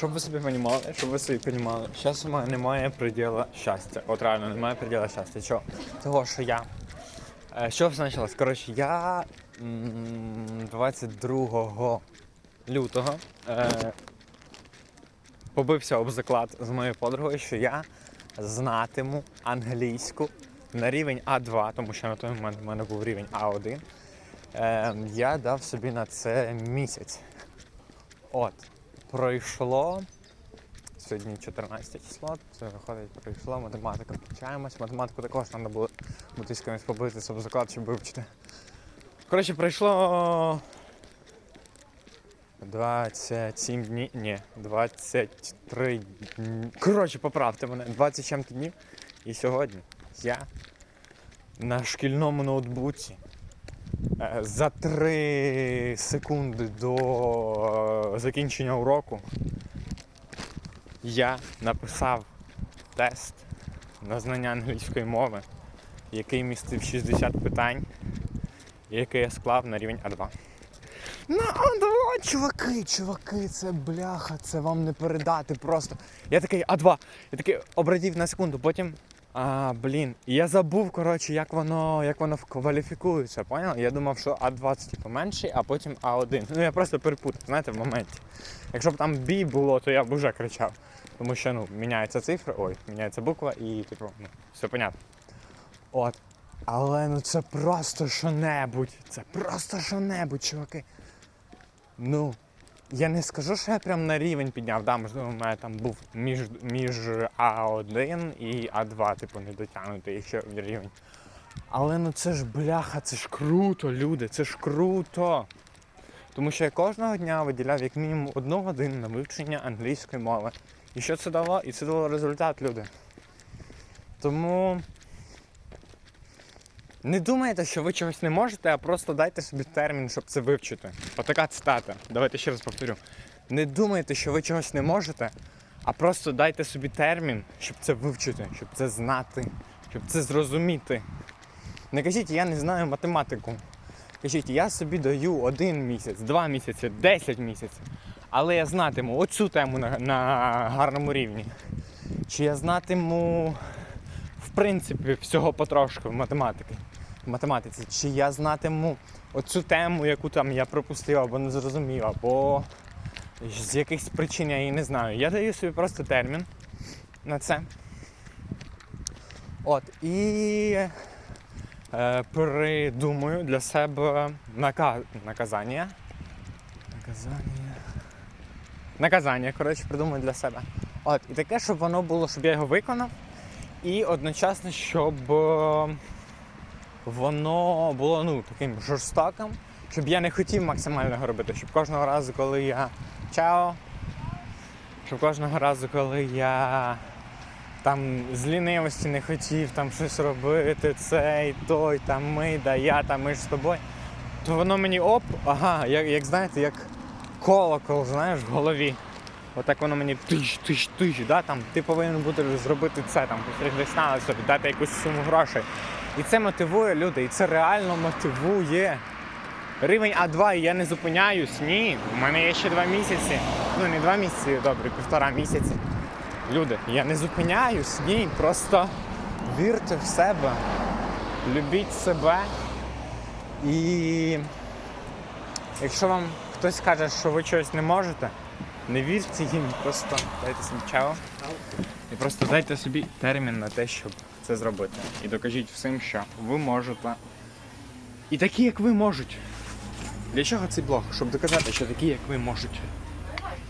Щоб ви собі розуміли, щоб ви собі розуміли, зараз у мене немає приділу щастя. От реально немає приділу щастя. Чого? Того, що я. Е, Що все почалось? Коротше, я м, 22 лютого е, побився об заклад з моєю подругою, що я знатиму англійську на рівень А2, тому що на той момент в мене був рівень А1. Е, я дав собі на це місяць. От, пройшло. Сьогодні 14 число, це виходить, пройшло, математика включаємось. Математику також треба було бути з кимось побити, щоб заклад, щоб вивчити. Коротше, пройшло 27 днів. Ні, 23 дні. Коротше, поправте мене, 20 чим-то днів. І сьогодні я на шкільному ноутбуці за 3 секунди до е, закінчення уроку я написав тест на знання англійської мови, який містив 60 питань, який я склав на рівень А2. На А2, чуваки, чуваки, це бляха, це вам не передати просто. Я такий А2, я такий обрадів на секунду, потім. А, блін, я забув, коротше, як воно, як воно кваліфікується, поняв? Я думав, що А20 типу, менший, а потім А1. Ну я просто перепутав, знаєте, в моменті. Якщо б там бі було, то я б вже кричав. Тому що ну, міняється цифра, ой, міняється буква і типу, ну, все понятно. От. Але ну це просто що-небудь. Це просто що-небудь, чуваки. Ну, я не скажу, що я прям на рівень підняв. Да, можливо, у мене там був між, між А1 і А2, типу, не дотягнутий ще рівень. Але ну це ж бляха, це ж круто, люди, це ж круто. Тому що я кожного дня виділяв як мінімум одну годину на вивчення англійської мови. І що це дало? І це дало результат, люди. Тому не думайте, що ви чогось не можете, а просто дайте собі термін, щоб це вивчити. Отака цитата. Давайте ще раз повторю. Не думайте, що ви чогось не можете, а просто дайте собі термін, щоб це вивчити, щоб це знати, щоб це зрозуміти. Не кажіть, я не знаю математику. Кажіть, я собі даю один місяць, два місяці, десять місяців. Але я знатиму оцю тему на, на гарному рівні. Чи я знатиму, в принципі, всього потрошку математики. В математиці. Чи я знатиму оцю тему, яку там я пропустив або не зрозумів, або з якихось причин я її не знаю. Я даю собі просто термін на це. От, і е, придумаю для себе нака... наказання. Наказання. Наказання, коротше, придумаю для себе. От, і таке, щоб воно було, щоб я його виконав, і одночасно, щоб е, воно було ну, таким жорстоким, щоб я не хотів максимально робити, щоб кожного разу, коли я чао, щоб кожного разу, коли я там з лінивості не хотів там щось робити, цей, той, там ми, да я, там ми ж з тобою, то воно мені оп, ага, як, як знаєте, як колокол, знаєш, в голові. Отак воно мені тиш, тиш, тиш, да, там, ти повинен бути зробити це, там, посередині собі, дати якусь суму грошей. І це мотивує людей, і це реально мотивує. Рівень А2 і я не зупиняюсь, ні. У мене є ще два місяці. Ну не два місяці, добре, півтора місяці. Люди, я не зупиняюсь, ні. Просто вірте в себе, любіть себе. І якщо вам хтось каже, що ви чогось не можете, не вірте їм, просто дайте собі чао. І просто дайте собі термін на те, щоб це зробити. І докажіть всім, що ви можете. І такі, як ви можуть. Для чого цей блог? Щоб доказати, що такі, як ви можуть.